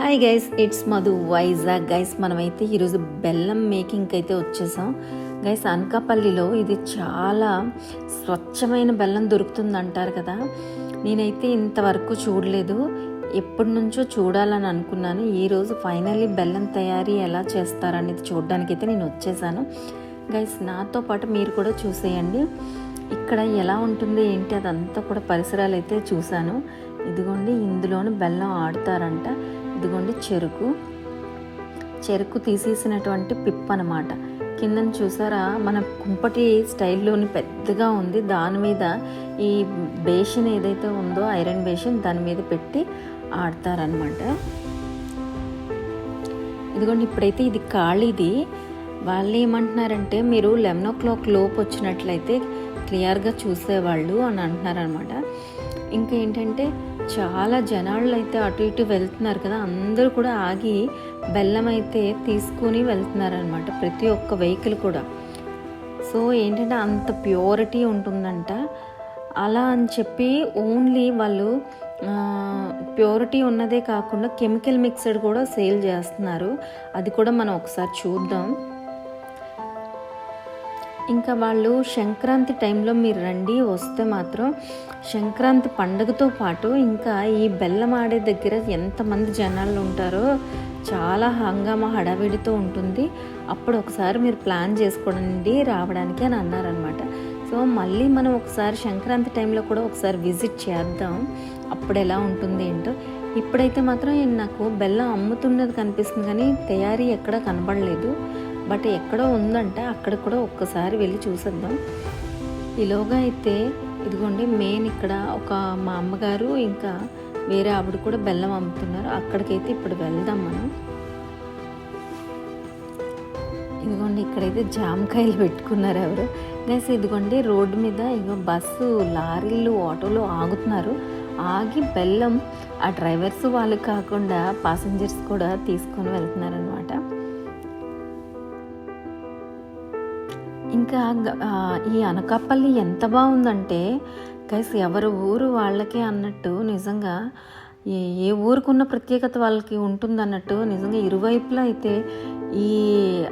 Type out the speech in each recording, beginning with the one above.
Hi guys it's Madhu Vizag guys మనమైతే ఈరోజు బెల్లం మేకింగ్కి అయితే వచ్చేసాం. గైస్ అనకాపల్లిలో ఇది చాలా స్వచ్ఛమైన బెల్లం దొరుకుతుంది అంటారు కదా. నేనైతే ఇంతవరకు చూడలేదు. ఎప్పటి నుంచో చూడాలని అనుకున్నాను. ఈరోజు ఫైనల్లీ బెల్లం తయారీ ఎలా చేస్తారనేది చూడడానికి అయితే నేను వచ్చేసాను. గైస్ నాతో పాటు మీరు కూడా చూసేయండి. ఇక్కడ ఎలా ఉంటుంది ఏంటి అదంతా కూడా పరిసరాలు అయితే చూశాను. ఇదిగోండి ఇందులోనూ బెల్లం ఆడతారంట. ఇదిగోండి చెరుకు. చెరుకు తీసేసినటువంటి పిప్ అనమాట కింద చూసారా మన కుంపటి స్టైల్లోని పెద్దగా ఉంది. దాని మీద ఈ బేషన్ ఏదైతే ఉందో ఐరన్ బేషన్ దాని మీద పెట్టి ఆడతారనమాట ఇదిగోండి ఇప్పుడైతే ఇది ఖాళీది. వాళ్ళు ఏమంటున్నారంటే మీరు లెవెన్ ఓ క్లాక్ లోపు వచ్చినట్లయితే క్లియర్గా చూసేవాళ్ళు అని అంటున్నారనమాట ఇంకా ఏంటంటే చాలా జనాలు అయితే అటు ఇటు వెళ్తున్నారు కదా అందరూ కూడా ఆగి బెల్లం అయితే తీసుకుని వెళ్తున్నారనమాట ప్రతి ఒక్క వెహికల్ కూడా. సో ఏంటంటే అంత ప్యూరిటీ ఉంటుందంట. అలా అని చెప్పి ఓన్లీ వాళ్ళు ప్యూరిటీ ఉన్నదే కాకుండా కెమికల్ మిక్స్డ్ కూడా సేల్ చేస్తున్నారు. అది కూడా మనం ఒకసారి చూద్దాం. ఇంకా వాళ్ళు సంక్రాంతి టైంలో మీరు రండి వస్తే మాత్రం సంక్రాంతి పండుగతో పాటు ఇంకా ఈ బెల్లం ఆడే దగ్గర ఎంతమంది జనాలు ఉంటారో చాలా హంగామా హడావిడితో ఉంటుంది. అప్పుడు ఒకసారి మీరు ప్లాన్ చేసుకోండి రావడానికి అని అన్నారనమాట సో మళ్ళీ మనం ఒకసారి సంక్రాంతి టైంలో కూడా ఒకసారి విజిట్ చేద్దాం. అప్పుడు ఎలా ఉంటుంది ఏంటో. ఇప్పుడైతే మాత్రం నాకు బెల్లం అమ్ముతున్నది కనిపిస్తుంది కానీ తయారీ ఎక్కడ కనబడలేదు. బట్ ఎక్కడో ఉందంటే అక్కడ కూడా ఒక్కసారి వెళ్ళి చూసేద్దాం. ఈలోగా అయితే ఇదిగోండి మెయిన్ ఇక్కడ ఒక మా అమ్మగారు ఇంకా వేరే ఆవిడ కూడా బెల్లం అమ్ముతున్నారు. అక్కడికైతే ఇప్పుడు వెళ్దాం మనం. ఇదిగోండి ఇక్కడైతే జామకాయలు పెట్టుకున్నారు ఎవరు. గైస్ ఇదిగోండి రోడ్డు మీద ఇగో బస్సు లారీలు ఆటోలు ఆగుతున్నారు. ఆగి బెల్లం ఆ డ్రైవర్స్ వాళ్ళు కాకుండా పాసెంజర్స్ కూడా తీసుకొని వెళ్తున్నారనమాట ఇంకా ఈ అనకాపల్లి ఎంత బాగుందంటే కైస్ ఎవరి ఊరు వాళ్ళకే అన్నట్టు నిజంగా ఏ ఏ ఊరుకున్న ప్రత్యేకత వాళ్ళకి ఉంటుంది అన్నట్టు నిజంగా ఇరువైపులా అయితే ఈ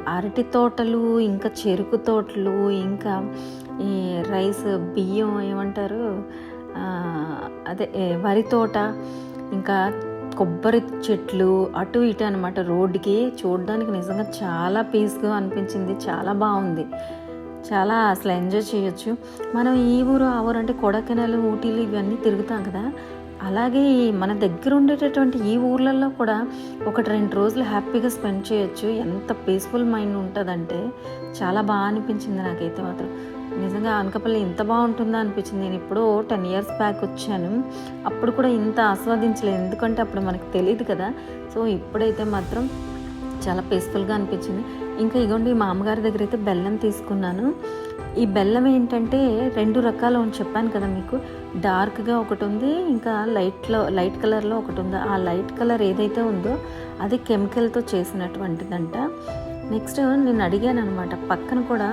అరటి తోటలు ఇంకా చెరుకు తోటలు ఇంకా ఈ రైస్ బియ్యం ఏమంటారు అదే వరి తోట ఇంకా కొబ్బరి చెట్లు అటు ఇటు అనమాట రోడ్డుకి చూడడానికి నిజంగా చాలా పీస్గా అనిపించింది చాలా బాగుంది. చాలా అసలు ఎంజాయ్ చేయొచ్చు. మనం ఈ ఊరు ఆ ఊరు అంటే కొడకెనాలు ఊటీలు ఇవన్నీ తిరుగుతాం కదా. అలాగే మన దగ్గర ఉండేటటువంటి ఈ ఊర్లలో కూడా ఒకటి రెండు రోజులు హ్యాపీగా స్పెండ్ చేయొచ్చు. ఎంత పీస్ఫుల్ మైండ్ ఉంటుందంటే చాలా బాగా అనిపించింది నాకైతే మాత్రం. నిజంగా అనకపల్లి ఇంత బాగుంటుందా అనిపించింది. నేను ఇప్పుడు టెన్ ఇయర్స్ బ్యాక్ వచ్చాను. అప్పుడు కూడా ఇంత ఆస్వాదించలేదు. ఎందుకంటే అప్పుడు మనకు తెలియదు కదా. సో ఇప్పుడైతే మాత్రం చాలా పీస్ఫుల్గా అనిపించింది. ఇంకా ఇగోండి మా అమ్మగారి దగ్గర అయితే బెల్లం తీసుకున్నాను. ఈ బెల్లం ఏంటంటే రెండు రకాలు అని చెప్పాను కదా మీకు. డార్క్గా ఒకటి ఉంది ఇంకా లైట్లో లైట్ కలర్లో ఒకటి ఉంది ఆ లైట్ కలర్ ఏదైతే ఉందో అది కెమికల్తో చేసినటువంటిదంట. నెక్స్ట్ నేను అడిగాను అనమాట పక్కన కూడా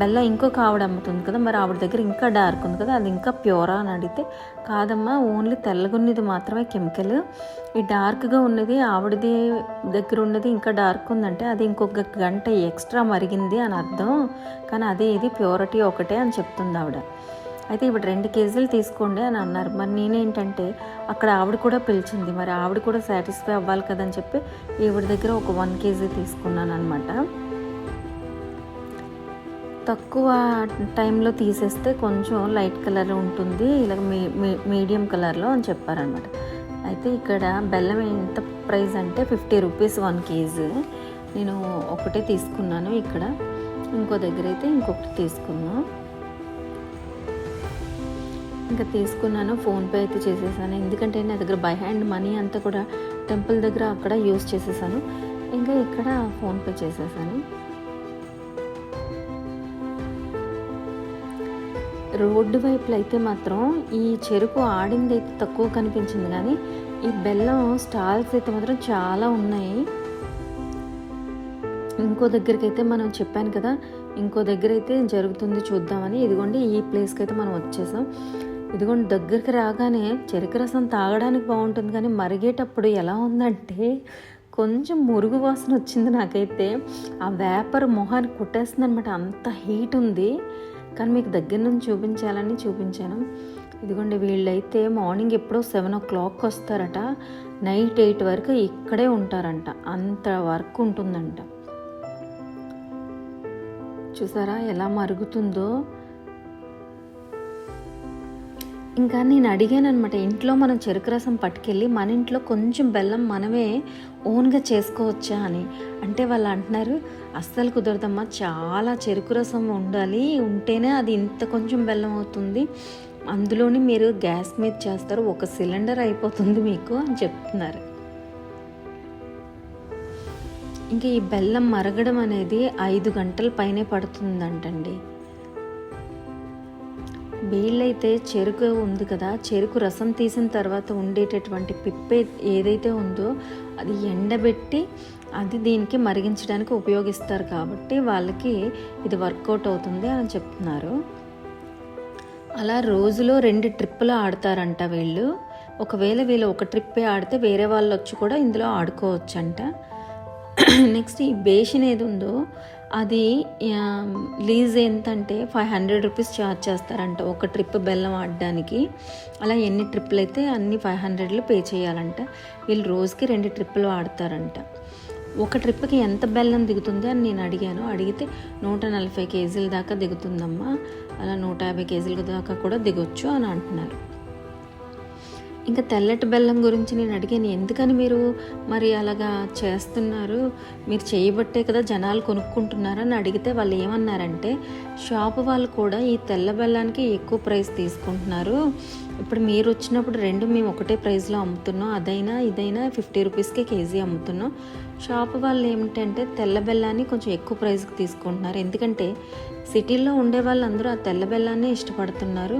బెల్లం ఇంకొక ఆవిడ అమ్ముతుంది కదా మరి ఆవిడ దగ్గర ఇంకా డార్క్ ఉంది కదా అది ఇంకా ప్యూరా అని అడిగితే కాదమ్మా ఓన్లీ తెల్లగున్నది మాత్రమే కెమికల్. ఈ డార్క్గా ఉన్నది ఆవిడది దగ్గర ఉన్నది ఇంకా డార్క్ ఉందంటే అది ఇంకొక గంట ఎక్స్ట్రా మరిగింది అని అర్థం. కానీ అదే ఇది ప్యూరిటీ ఒకటే అని చెప్తుంది ఆవిడ. అయితే ఇప్పుడు రెండు కేజీలు తీసుకోండి అని అన్నారు. మరి నేనేంటంటే అక్కడ ఆవిడ కూడా పిలిచింది. మరి ఆవిడ కూడా సాటిస్ఫై అవ్వాలి కదని చెప్పి ఈవిడ దగ్గర ఒక వన్ కేజీ తీసుకున్నాను అనమాట తక్కువ టైంలో తీసేస్తే కొంచెం లైట్ కలర్ ఉంటుంది. ఇలా మీ మీడియం కలర్లో అని చెప్పారనమాట అయితే ఇక్కడ బెల్లం ఎంత ప్రైస్ అంటే ఫిఫ్టీ రూపీస్ వన్ కేజీ. నేను ఒకటే తీసుకున్నాను ఇక్కడ. ఇంకో దగ్గర అయితే ఇంకొకటి తీసుకున్నాను ఇంకా తీసుకున్నాను. ఫోన్పే అయితే చేసేసాను. ఎందుకంటే నా దగ్గర బై హ్యాండ్ మనీ అంతా కూడా టెంపుల్ దగ్గర అక్కడ యూస్ చేసేసాను. ఇంకా ఇక్కడ ఫోన్పే చేసేసాను. రోడ్డు వైపులో అయితే మాత్రం ఈ చెరుకు ఆడింది అయితే తక్కువ కనిపించింది కానీ ఈ బెల్లం స్టాల్స్ అయితే మాత్రం చాలా ఉన్నాయి. ఇంకో దగ్గరికి అయితే మనం చెప్పాను కదా ఇంకో దగ్గర అయితే జరుగుతుంది చూద్దామని. ఇదిగోండి ఈ ప్లేస్కి అయితే మనం వచ్చేసాం. ఇదిగోండి దగ్గరికి రాగానే చెరుకు రసం తాగడానికి బాగుంటుంది కానీ మరిగేటప్పుడు ఎలా ఉందంటే కొంచెం మురుగు వాసన వచ్చింది నాకైతే. ఆ వేపర్ మొహాన్ని కుట్టేస్తుంది అనమాట అంత హీట్ ఉంది. కానీ మీకు దగ్గర నుంచి చూపించాలని చూపించాను. ఇదిగోండి వీళ్ళైతే మార్నింగ్ ఎప్పుడో సెవెన్ ఓ క్లాక్ వస్తారట. నైట్ ఎయిట్ వరకు ఇక్కడే ఉంటారంట. అంత వర్క్ ఉంటుందంట. చూసారా ఎలా మరుగుతుందో? ఇంకా నేను అడిగాను అనమాట ఇంట్లో మనం చెరుకు రసం పట్టుకెళ్ళి మన ఇంట్లో కొంచెం బెల్లం మనమే ఓన్గా చేసుకోవచ్చా అని. అంటే వాళ్ళు అంటున్నారు అస్సలు కుదరదమ్మా చాలా చెరుకు రసం ఉండాలి ఉంటేనే అది ఇంత కొంచెం బెల్లం అవుతుంది. అందులోని మీరు గ్యాస్ మీద చేస్తారు ఒక సిలిండర్ అయిపోతుంది మీకు అని చెప్తున్నారు. ఇంకా ఈ బెల్లం మరగడం అనేది ఐదు గంటల పైనే పడుతుందంటండి. వీళ్ళైతే చెరుకు ఉంది కదా చెరుకు రసం తీసిన తర్వాత ఉండేటటువంటి పిప్పే ఏదైతే ఉందో అది ఎండబెట్టి అది దీనికి మరిగించడానికి ఉపయోగిస్తారు కాబట్టి వాళ్ళకి ఇది వర్కౌట్ అవుతుంది అని చెప్తున్నారు. అలా రోజులో రెండు ట్రిప్పులు ఆడతారంట వీళ్ళు. ఒకవేళ వీళ్ళు ఒక ట్రిప్పే ఆడితే వేరే వాళ్ళు వచ్చి కూడా ఇందులో ఆడుకోవచ్చంట. నెక్స్ట్ ఈ బేషన్ ఏది ఉందో అది లీజ్ ఎంతంటే ఫైవ్ హండ్రెడ్ రూపీస్ ఛార్జ్ చేస్తారంట ఒక ట్రిప్ బెల్లం ఆడడానికి. అలా ఎన్ని ట్రిప్పులు అయితే అన్ని ఫైవ్ హండ్రెడ్లు పే చేయాలంట. వీళ్ళు రోజుకి రెండు ట్రిప్పులు ఆడతారంట. ఒక ట్రిప్కి ఎంత బెల్లం దిగుతుంది అని నేను అడిగాను. అడిగితే నూట నలభై కేజీల దాకా దిగుతుందమ్మా. అలా నూట యాభై కేజీల దాకా కూడా దిగొచ్చు అని అంటున్నారు. ఇంకా తెల్లటి బెల్లం గురించి నేను అడిగాను ఎందుకని మీరు మరి అలాగా చేస్తున్నారు? మీరు చేయబట్టే కదా జనాలు కొనుక్కుంటున్నారని అడిగితే వాళ్ళు ఏమన్నారంటే షాప్ వాళ్ళు కూడా ఈ తెల్ల బెల్లానికి ఎక్కువ ప్రైస్ తీసుకుంటున్నారు. ఇప్పుడు మీరు వచ్చినప్పుడు రెండు మేము ఒకటే ప్రైస్లో అమ్ముతున్నాం. అదైనా ఇదైనా ఫిఫ్టీ రూపీస్కే కేజీ అమ్ముతున్నాం. షాప్ వాళ్ళు ఏమిటంటే తెల్ల బెల్లాన్ని కొంచెం ఎక్కువ ప్రైస్కి తీసుకుంటున్నారు. ఎందుకంటే సిటీల్లో ఉండే వాళ్ళందరూ ఆ తెల్ల బెల్లాన్నే ఇష్టపడుతున్నారు.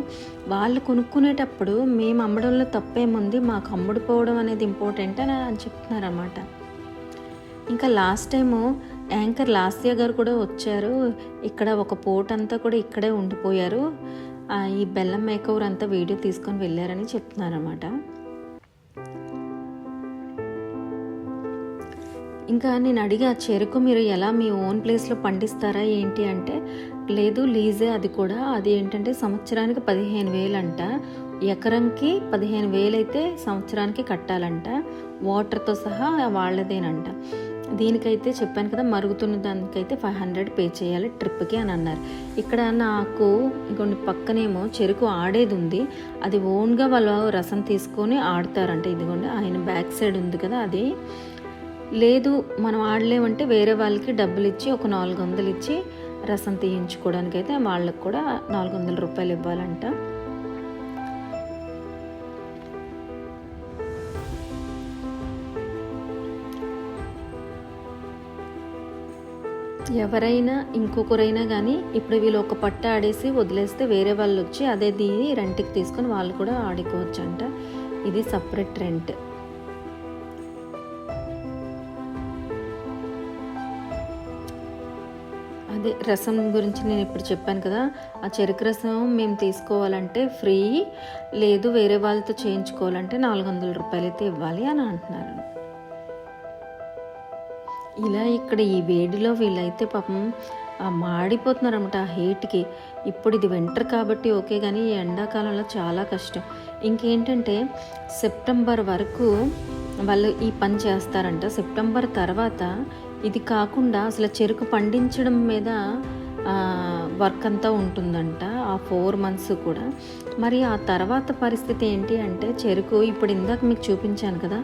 వాళ్ళు కొనుక్కునేటప్పుడు మేము అమ్మడంలో తప్పేముంది మాకు అమ్ముడుపోవడం అనేది ఇంపార్టెంట్ అని అని చెప్తున్నారన్నమాట. ఇంకా లాస్ట్ టైము యాంకర్ లాస్య గారు కూడా వచ్చారు. ఇక్కడ ఒక పోటంతా అంతా కూడా ఇక్కడే ఉండిపోయారు. ఈ బెల్లం మేకవర్ అంతా వీడియో తీసుకొని వెళ్ళారని చెప్తున్నారన్నమాట. ఇంకా నేను అడిగా చెరుకు మీరు ఎలా మీ ఓన్ ప్లేస్లో పండిస్తారా ఏంటి అంటే లేదు లీజే అది కూడా. అది ఏంటంటే సంవత్సరానికి పదిహేను వేలు అంట ఎకరంకి పదిహేను వేలు అయితే సంవత్సరానికి కట్టాలంట. వాటర్తో సహా వాళ్ళదేనంట. దీనికైతే చెప్పాను కదా మరుగుతున్న దానికైతే ఫైవ్ హండ్రెడ్ పే చేయాలి ట్రిప్కి అని అన్నారు. ఇక్కడ నాకు ఇంకొన్ని పక్కనేమో చెరుకు ఆడేది ఉంది. అది ఓన్గా వాళ్ళు రసం తీసుకొని ఆడతారంట. ఇదిగోండి ఆయన బ్యాక్ సైడ్ ఉంది కదా అది. లేదు మనం ఆడలేమంటే వేరే వాళ్ళకి డబ్బులు ఇచ్చి ఒక నాలుగు వందలు ఇచ్చి రసం తీయించుకోవడానికైతే వాళ్ళకి కూడా నాలుగు వందల రూపాయలు ఇవ్వాలంట. ఎవరైనా ఇంకొకరైనా కానీ ఇప్పుడు వీళ్ళు ఒక పట్ట ఆడేసి వదిలేస్తే వేరే వాళ్ళు వచ్చి అదే దీని రెంట్కి తీసుకొని వాళ్ళు కూడా ఆడుకోవచ్చు అంట ఇది సపరేట్ రెంట్. అదే రసం గురించి నేను ఇప్పుడు చెప్పాను కదా ఆ చెరుకు రసం మేము తీసుకోవాలంటే ఫ్రీ లేదు వేరే వాళ్ళతో చేయించుకోవాలంటే నాలుగు వందల రూపాయలు అయితే ఇవ్వాలి అని అంటున్నారు. ఇలా ఇక్కడ ఈ వేడిలో వీళ్ళైతే పాపం మాడిపోతున్నారు అనమాట ఆ హీట్కి. ఇప్పుడు ఇది వింటర్ కాబట్టి ఓకే కానీ ఈ ఎండాకాలంలో చాలా కష్టం. ఇంకేంటంటే సెప్టెంబర్ వరకు వాళ్ళు ఈ పని చేస్తారంట. సెప్టెంబర్ తర్వాత ఇది కాకుండా అసలు చెరుకు పండించడం మీద వర్క్ అంతా ఉంటుందంట ఆ ఫోర్ మంత్స్ కూడా. మరి ఆ తర్వాత పరిస్థితి ఏంటి అంటే చెరుకు ఇప్పుడు ఇందాక మీకు చూపించాను కదా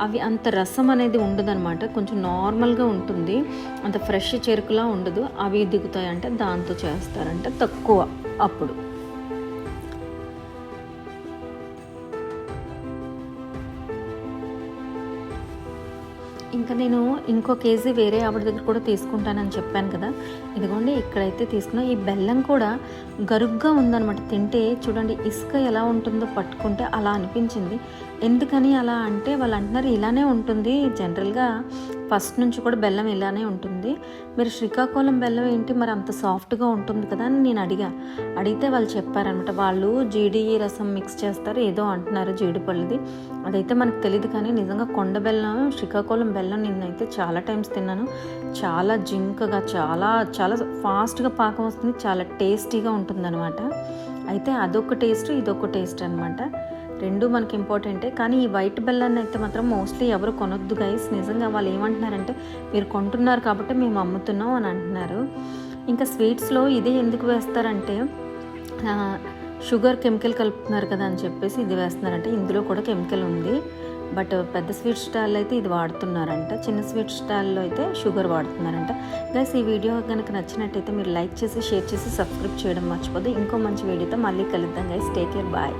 అవి అంత రసం అనేది ఉండదన్నమాట. కొంచెం నార్మల్గా ఉంటుంది. అంత ఫ్రెష్ చెరుకులా ఉండదు. అవి దిగుతాయంటే దాంతో చేస్తారంటే తక్కువ అప్పుడు. ఇంకా నేను ఇంకో కేజీ వేరే ఆవిడ దగ్గర కూడా తీసుకుంటానని చెప్పాను కదా. ఇదిగోండి ఇక్కడైతే తీసుకున్నా. ఈ బెల్లం కూడా గరుగ్గా ఉందనమాట తింటే చూడండి ఇసుక ఎలా ఉంటుందో పట్టుకుంటే అలా అనిపించింది. ఎందుకని అలా అంటే వాళ్ళు అంటున్నారు ఇలానే ఉంటుంది. జనరల్గా ఫస్ట్ నుంచి కూడా బెల్లం ఇలానే ఉంటుంది. మీరు శ్రీకాకుళం బెల్లం ఏంటి? మరి అంత సాఫ్ట్గా ఉంటుంది కదా అని నేను అడిగా. అడిగితే వాళ్ళు చెప్పారనమాట వాళ్ళు జీడి రసం మిక్స్ చేస్తారు. ఏదో అంటున్నారు జీడిపళ్ళది. అదైతే మనకు తెలియదు కానీ నిజంగా కొండ బెల్లం శ్రీకాకుళం బెల్లం నిన్నైతే చాలా టైమ్స్ తిన్నాను. చాలా జింకగా చాలా చాలా ఫాస్ట్గా పాకం వస్తుంది. చాలా టేస్టీగా ఉంటుందన్నమాట. అయితే అదొక టేస్ట్ ఇదొక టేస్ట్ అనమాట రెండు మనకి ఇంపార్టెంటే. కానీ ఈ వైట్ బెల్లాన్ని అయితే మాత్రం మోస్ట్లీ ఎవరు కొనొద్దు గైస్. నిజంగా వాళ్ళు ఏమంటున్నారంటే మీరు కొంటున్నారు కాబట్టి మేము అమ్ముతున్నాం అని అంటున్నారు. ఇంకా స్వీట్స్లో ఇదే ఎందుకు వేస్తారంటే షుగర్ కెమికల్ కలుపుతున్నారు కదా అని చెప్పేసి ఇది వేస్తున్నారంటే ఇందులో కూడా కెమికల్ ఉంది. బట్ పెద్ద స్వీట్ స్టాల్ అయితే ఇది వాడుతున్నారంట. చిన్న స్వీట్ స్టాల్లో అయితే షుగర్ వాడుతున్నారంట. గైస్ ఈ వీడియో కనుక నచ్చినట్టయితే మీరు లైక్ చేసి షేర్ చేసి సబ్స్క్రైబ్ చేయడం మర్చిపోదు ఇంకో మంచి వీడియోతో మళ్ళీ కలుద్దాం గైస్. Take care. బాయ్.